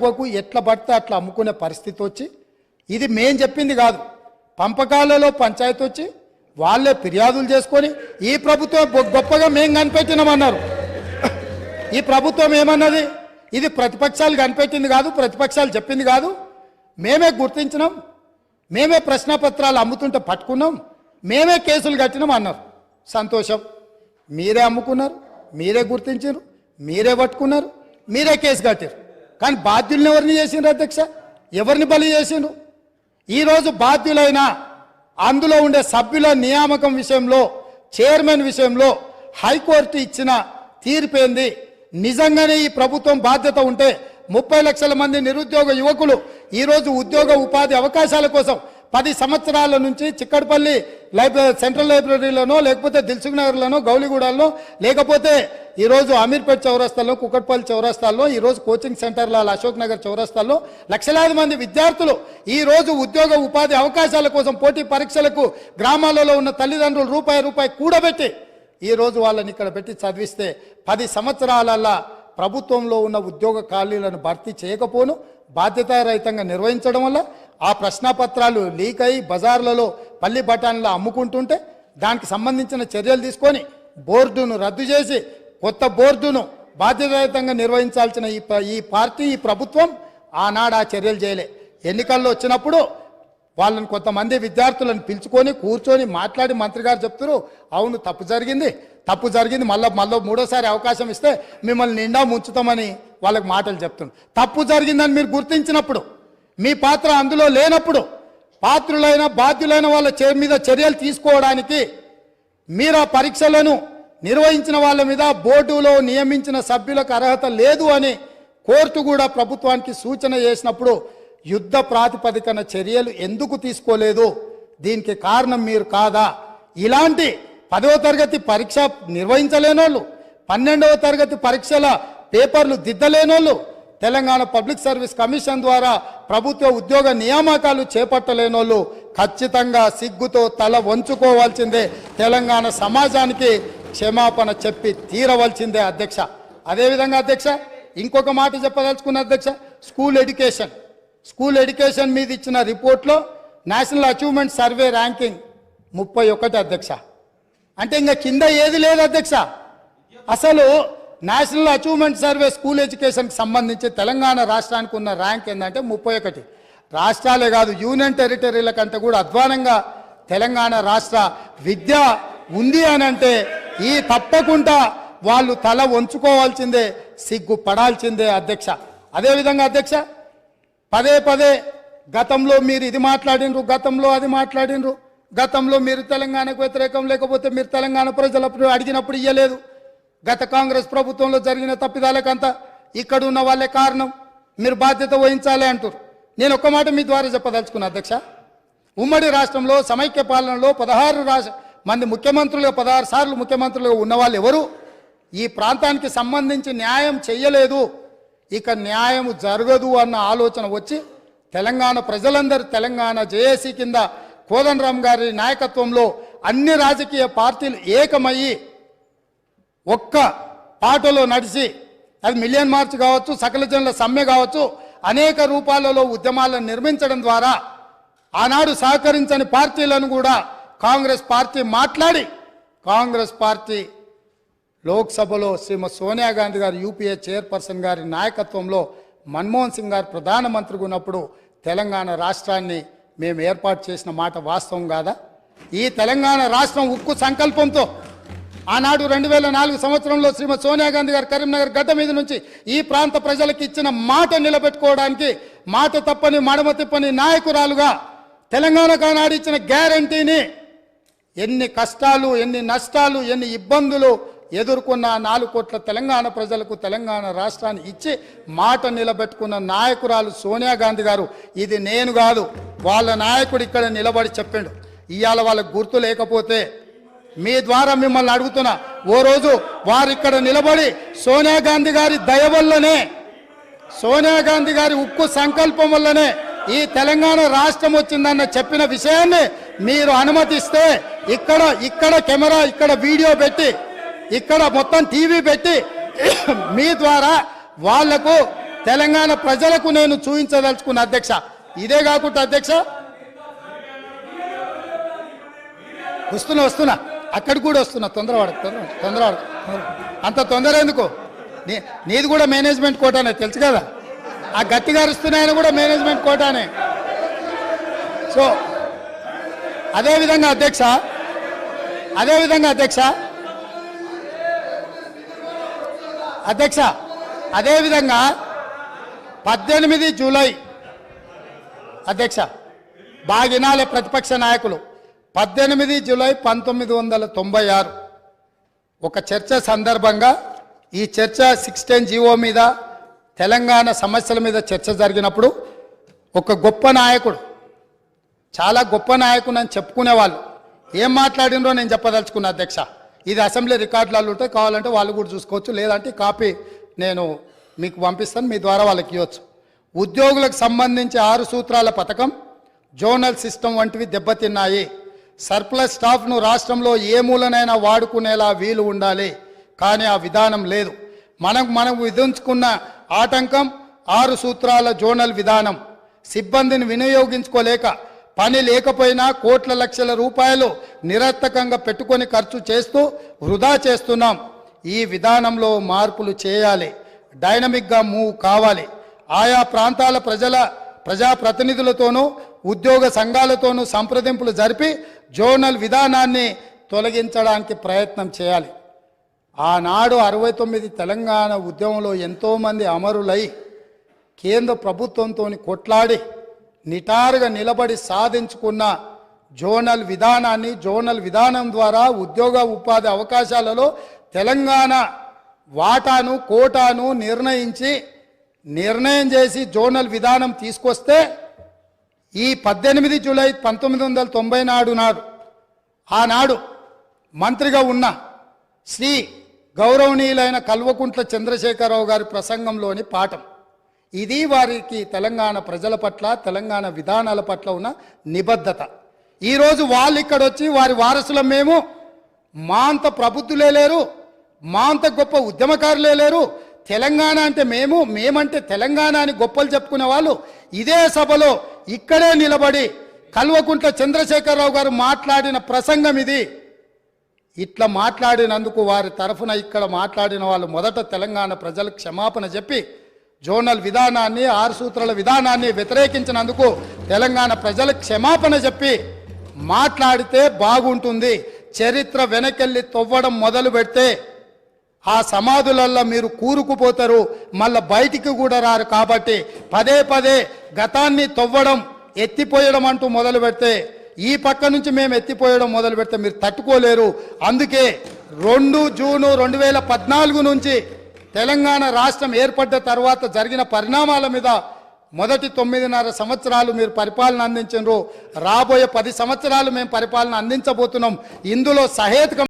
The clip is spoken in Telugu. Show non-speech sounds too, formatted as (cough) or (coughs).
తక్కువకు ఎట్లా పడితే అట్లా అమ్ముకునే పరిస్థితి వచ్చి ఇది మేం చెప్పింది కాదు. పంపకాలలో పంచాయతీ వచ్చి వాళ్ళే ఫిర్యాదులు చేసుకొని ఈ ప్రభుత్వం గొప్పగా మేము కనిపెట్టినామన్నారు. ఈ ప్రభుత్వం ఏమన్నది? ఇది ప్రతిపక్షాలు కనిపెట్టింది కాదు ప్రతిపక్షాలు చెప్పింది కాదు. మేమే గుర్తించినాం. మేమే ప్రశ్నపత్రాలు అమ్ముతుంటే పట్టుకున్నాం. మేమే కేసులు కట్టినాం అన్నారు. సంతోషం. మీరే అమ్ముకున్నారు మీరే గుర్తించారు మీరే పట్టుకున్నారు మీరే కేసు కట్టారు కానీ బాధ్యుల్ని ఎవరిని చేసిండ్రు అధ్యక్ష? ఎవరిని బలి చేసిండ్రు? ఈరోజు బాధ్యులైన అందులో ఉండే సభ్యుల నియామకం విషయంలో చైర్మన్ విషయంలో హైకోర్టు ఇచ్చిన తీర్పేంది. నిజంగానే ఈ ప్రభుత్వం బాధ్యత ఉంటే ముప్పై లక్షల మంది నిరుద్యోగ యువకులు ఈరోజు ఉద్యోగ ఉపాధి అవకాశాల కోసం పది సంవత్సరాల నుంచి చిక్కడపల్లి లైబ్రరీ సెంట్రల్ లైబ్రరీలోనో లేకపోతే దిల్సుఖ్ నగర్లోనో గౌలిగూడలో లేకపోతే ఈరోజు అమీర్పేట్ చౌరస్తాలో కుక్కట్పల్లి చౌరస్తాల్లో ఈరోజు కోచింగ్ సెంటర్ల అశోక్ నగర్ చౌరస్తాల్లో లక్షలాది మంది విద్యార్థులు ఈరోజు ఉద్యోగ ఉపాధి అవకాశాల కోసం పోటీ పరీక్షలకు గ్రామాలలో ఉన్న తల్లిదండ్రులు రూపాయి రూపాయి కూడబెట్టి ఈరోజు వాళ్ళని ఇక్కడ పెట్టి చదివిస్తే పది సంవత్సరాలల్లా ప్రభుత్వంలో ఉన్న ఉద్యోగ ఖాళీలను భర్తీ చేయకపోను బాధ్యతారహితంగా నిర్వహించడం వల్ల ఆ ప్రశ్నపత్రాలు లీక్ అయి బజార్లలో పల్లి బఠాన్లు అమ్ముకుంటుంటే దానికి సంబంధించిన చర్యలు తీసుకొని బోర్డును రద్దు చేసి కొత్త బోర్డును బాధ్యతాయుతంగా నిర్వహించాల్సిన ఈ ఈ పార్టీ ఈ ప్రభుత్వం ఆనాడు ఆ చర్యలు చేయలే. ఎన్నికల్లో వచ్చినప్పుడు వాళ్ళని కొంతమంది విద్యార్థులను పిలుచుకొని కూర్చొని మాట్లాడి మంత్రి గారు చెప్తారు అవును తప్పు జరిగింది తప్పు జరిగింది మళ్ళీ మళ్ళీ మూడోసారి అవకాశం ఇస్తే మిమ్మల్ని నిండా ముంచుతామని వాళ్ళకి మాటలు చెప్తున్నారు. తప్పు జరిగిందని మీరు గుర్తించినప్పుడు మీ పాత్ర అందులో లేనప్పుడు పాత్రులైన బాధ్యులైన వాళ్ళ చే- మీద చర్యలు తీసుకోవడానికి మీరు ఆ పరీక్షలను నిర్వహించిన వాళ్ళ మీద బోర్డులో నియమించిన సభ్యులకు అర్హత లేదు అని కోర్టు కూడా ప్రభుత్వానికి సూచన చేసినప్పుడు యుద్ధ ప్రాతిపదికన చర్యలు ఎందుకు తీసుకోలేదు? దీనికి కారణం మీరు కాదా? ఇలాంటి పదవ తరగతి పరీక్ష నిర్వహించలేనోళ్ళు పన్నెండవ తరగతి పరీక్షల పేపర్లు దిద్దలేనోళ్ళు తెలంగాణ పబ్లిక్ సర్వీస్ కమిషన్ ద్వారా ప్రభుత్వ ఉద్యోగ నియామకాలు చేపట్టలేనోళ్ళు ఖచ్చితంగా సిగ్గుతో తల వంచుకోవాల్సిందే. తెలంగాణ సమాజానికి క్షమాపణ చెప్పి తీరవలసిందే అధ్యక్ష. అదేవిధంగా అధ్యక్ష ఇంకొక మాట చెప్పదలుచుకున్న అధ్యక్ష స్కూల్ ఎడ్యుకేషన్. స్కూల్ ఎడ్యుకేషన్ మీద ఇచ్చిన రిపోర్ట్లో నేషనల్ అచీవ్మెంట్ సర్వే ర్యాంకింగ్ ముప్పై ఒకటి అధ్యక్ష. అంటే ఇంకా కింద ఏది లేదు అధ్యక్ష. అసలు నేషనల్ అచీవ్మెంట్ సర్వే స్కూల్ ఎడ్యుకేషన్కి సంబంధించి తెలంగాణ రాష్ట్రానికి ఉన్న ర్యాంక్ ఏంటంటే ముప్పై ఒకటి. రాష్ట్రాలే కాదు యూనియన్ టెరిటరీల కంటే కూడా అధ్వానంగా తెలంగాణ రాష్ట్ర విద్య ఉంది అని అంటే ఈ తప్పకుండా వాళ్ళు తల వంచుకోవాల్సిందే సిగ్గు పడాల్సిందే అధ్యక్ష అదేవిధంగా అధ్యక్ష పదే పదే గతంలో మీరు ఇది మాట్లాడినరు గతంలో అది మాట్లాడినరు గతంలో మీరు తెలంగాణకు వ్యతిరేకం లేకపోతే మీరు తెలంగాణ ప్రజలప్పుడు అడిగినప్పుడు ఇయ్యలేదు. గత కాంగ్రెస్ ప్రభుత్వంలో జరిగిన తప్పిదాలకంతా ఇక్కడ ఉన్న వాళ్ళే కారణం. మీరు బాధ్యత వహించాలి అంటారు నేను ఒక్క మాట మీ ద్వారా చెప్పదలుచుకున్నా అధ్యక్ష. ఉమ్మడి రాష్ట్రంలో సమైక్య పాలనలో పదహారు రాష్ట్ర మంది ముఖ్యమంత్రులుగా పదహారు సార్లు ముఖ్యమంత్రులుగా ఉన్న వాళ్ళు ఎవరు? ఈ ప్రాంతానికి సంబంధించి న్యాయం చెయ్యలేదు. ఇక న్యాయం జరగదు అన్న ఆలోచన వచ్చి తెలంగాణ ప్రజలందరూ తెలంగాణ జేఏసీ కింద కోదండరామ్ గారి నాయకత్వంలో అన్ని రాజకీయ పార్టీలు ఏకమయ్యి ఒక్క పాటలో నడిచి అది మిలియన్ మార్చ్ కావచ్చు సకల జనుల సమ్మె కావచ్చు అనేక రూపాలలో ఉద్యమాలను నిర్మించడం ద్వారా ఆనాడు సహకరించని పార్టీలను కూడా కాంగ్రెస్ పార్టీ మాట్లాడి కాంగ్రెస్ పార్టీ లోక్సభలో శ్రీమతి సోనియా గాంధీ గారు యూపీఏ చైర్పర్సన్ గారి నాయకత్వంలో మన్మోహన్ సింగ్ గారు ప్రధానమంత్రిగా ఉన్నప్పుడు తెలంగాణ రాష్ట్రాన్ని మేము ఏర్పాటు చేసిన మాట వాస్తవం కాదా? ఈ తెలంగాణ రాష్ట్రం ఉక్కు సంకల్పంతో ఆనాడు రెండు వేల నాలుగు సంవత్సరంలో శ్రీమతి సోనియా గాంధీ గారు కరీంనగర్ గడ్డ మీద నుంచి ఈ ప్రాంత ప్రజలకు ఇచ్చిన మాట నిలబెట్టుకోవడానికి మాట తప్పని మడమ తిప్పని నాయకురాలుగా తెలంగాణకు ఆనాడు ఇచ్చిన గ్యారంటీని ఎన్ని కష్టాలు ఎన్ని నష్టాలు ఎన్ని ఇబ్బందులు ఎదుర్కొన్న నాలుగు కోట్ల తెలంగాణ ప్రజలకు తెలంగాణ రాష్ట్రాన్ని ఇచ్చి మాట నిలబెట్టుకున్న నాయకురాలు సోనియా గాంధీ గారు. ఇది నేను కాదు వాళ్ళ నాయకుడు ఇక్కడ నిలబడి చెప్పాడు. ఇవాళ వాళ్ళకు గుర్తు లేకపోతే మీ ద్వారా మిమ్మల్ని అడుగుతున్నా. ఓ రోజు వారు ఇక్కడ నిలబడి సోనియా గాంధీ గారి దయ వల్లనే సోనియా గాంధీ గారి ఉక్కు సంకల్పం వల్లనే ఈ తెలంగాణ రాష్ట్రం వచ్చిందన్న చెప్పిన విషయాన్ని మీరు అనుమతిస్తే ఇక్కడ ఇక్కడ కెమెరా ఇక్కడ వీడియో పెట్టి ఇక్కడ మొత్తం టీవీ పెట్టి (coughs) మీ ద్వారా వాళ్ళకు తెలంగాణ ప్రజలకు నేను చూపించదలుచుకున్న అధ్యక్ష. ఇదే కాకుండా అధ్యక్ష వస్తున్నా వస్తున్నా. అక్కడికి కూడా వస్తున్నా తొందరవాడ తొందర తొందరవాడ. అంత తొందర ఎందుకు? నీ నీది కూడా మేనేజ్మెంట్ కోటానే తెలుసు కదా? ఆ గట్టి గారుస్తున్నాయని కూడా మేనేజ్మెంట్ కోటానే. సో అదేవిధంగా అధ్యక్ష అదేవిధంగా అధ్యక్ష అధ్యక్ష అదేవిధంగా పద్దెనిమిది జూలై అధ్యక్ష బాగా వినాలి ప్రతిపక్ష నాయకులు. పద్దెనిమిది జూలై పంతొమ్మిది వందల తొంభై ఆరు. ఒక చర్చ సందర్భంగా ఈ చర్చ సిక్స్టీన్ జీవో మీద తెలంగాణ సమస్యల మీద చర్చ జరిగినప్పుడు ఒక గొప్ప నాయకుడు చాలా గొప్ప నాయకుడు అని చెప్పుకునేవాళ్ళు. ఏం మాట్లాడినరో నేను చెప్పదలుచుకున్నా అధ్యక్ష. ఇది అసెంబ్లీ రికార్డులలో ఉంటే కావాలంటే వాళ్ళు కూడా చూసుకోవచ్చు లేదంటే కాపీ నేను మీకు పంపిస్తాను మీ ద్వారా వాళ్ళకి ఇవ్వచ్చు. ఉద్యోగులకు సంబంధించి ఆరు సూత్రాల పథకం జోనల్ సిస్టమ్ వంటివి దెబ్బతిన్నాయి. సర్ప్లస్ స్టాఫ్ను రాష్ట్రంలో ఏ మూలనైనా వాడుకునేలా వీలు ఉండాలి. కానీ ఆ విధానం లేదు. మనం మనం విధించుకున్న ఆటంకం ఆరు సూత్రాల జోనల్ విధానం. సిబ్బందిని వినియోగించుకోలేక పని లేకపోయినా కోట్ల లక్షల రూపాయలు నిరర్థకంగా పెట్టుకొని ఖర్చు చేస్తూ వృధా చేస్తున్నాం. ఈ విధానంలో మార్పులు చేయాలి. డైనమిక్గా మూవ్ కావాలి. ఆయా ప్రాంతాల ప్రజల ప్రజాప్రతినిధులతోనూ ఉద్యోగ సంఘాలతోనూ సంప్రదింపులు జరిపి జోనల్ విధానాన్ని తొలగించడానికి ప్రయత్నం చేయాలి. ఆనాడు అరవై తొమ్మిది తెలంగాణ ఉద్యమంలో ఎంతోమంది అమరులై కేంద్ర ప్రభుత్వంతో కొట్లాడి నిటారుగా నిలబడి సాధించుకున్న జోనల్ విధానాన్ని జోనల్ విధానం ద్వారా ఉద్యోగ ఉపాధి అవకాశాలలో తెలంగాణ వాటాను కోటాను నిర్ణయించి నిర్ణయం చేసి జోనల్ విధానం తీసుకొస్తే ఈ పద్దెనిమిది జూలై పంతొమ్మిది వందల తొంభై నాడు నాడు ఆనాడు మంత్రిగా ఉన్న శ్రీ గౌరవనీయులైన కల్వకుంట్ల చంద్రశేఖరరావు గారి ప్రసంగంలోని పాఠం. ఇది వారికి తెలంగాణ ప్రజల పట్ల తెలంగాణ విధానాల పట్ల ఉన్న నిబద్ధత. ఈరోజు వాళ్ళు ఇక్కడ వచ్చి వారి వారసులం మేము మా అంత ప్రబుద్ధులే లేరు మా అంత గొప్ప ఉద్యమకారులే లేరు తెలంగాణ అంటే మేము మేమంటే తెలంగాణ అని గొప్పలు చెప్పుకునే వాళ్ళు ఇదే సభలో ఇక్కడే నిలబడి కల్వకుంట్ల చంద్రశేఖరరావు గారు మాట్లాడిన ప్రసంగం ఇది. ఇట్లా మాట్లాడినందుకు వారి తరఫున ఇక్కడ మాట్లాడిన వాళ్ళు మొదట తెలంగాణ ప్రజలకు క్షమాపణ చెప్పి జోనల్ విధానాన్ని ఆరు సూత్రాల విధానాన్ని వ్యతిరేకించినందుకు తెలంగాణ ప్రజలకు క్షమాపణ చెప్పి మాట్లాడితే బాగుంటుంది. చరిత్ర వెనకెళ్ళి తొవ్వడం మొదలు పెడితే ఆ సమాధులల్లో మీరు కూరుకుపోతారు మళ్ళీ బయటికి కూడా రారు కాబట్టి పదే పదే గతాన్ని తవ్వడం ఎత్తిపోయడం అంటూ మొదలు పెడితే ఈ పక్క నుంచి మేము ఎత్తిపోయడం మొదలు పెడితే మీరు తట్టుకోలేరు. అందుకే రెండు జూను రెండు వేల పద్నాలుగు నుంచి తెలంగాణ రాష్ట్రం ఏర్పడ్డ తర్వాత జరిగిన పరిణామాల మీద మొదటి తొమ్మిదిన్నర సంవత్సరాలు మీరు పరిపాలన అందించారు రాబోయే పది సంవత్సరాలు మేము పరిపాలన అందించబోతున్నాం. ఇందులో సహేతుకం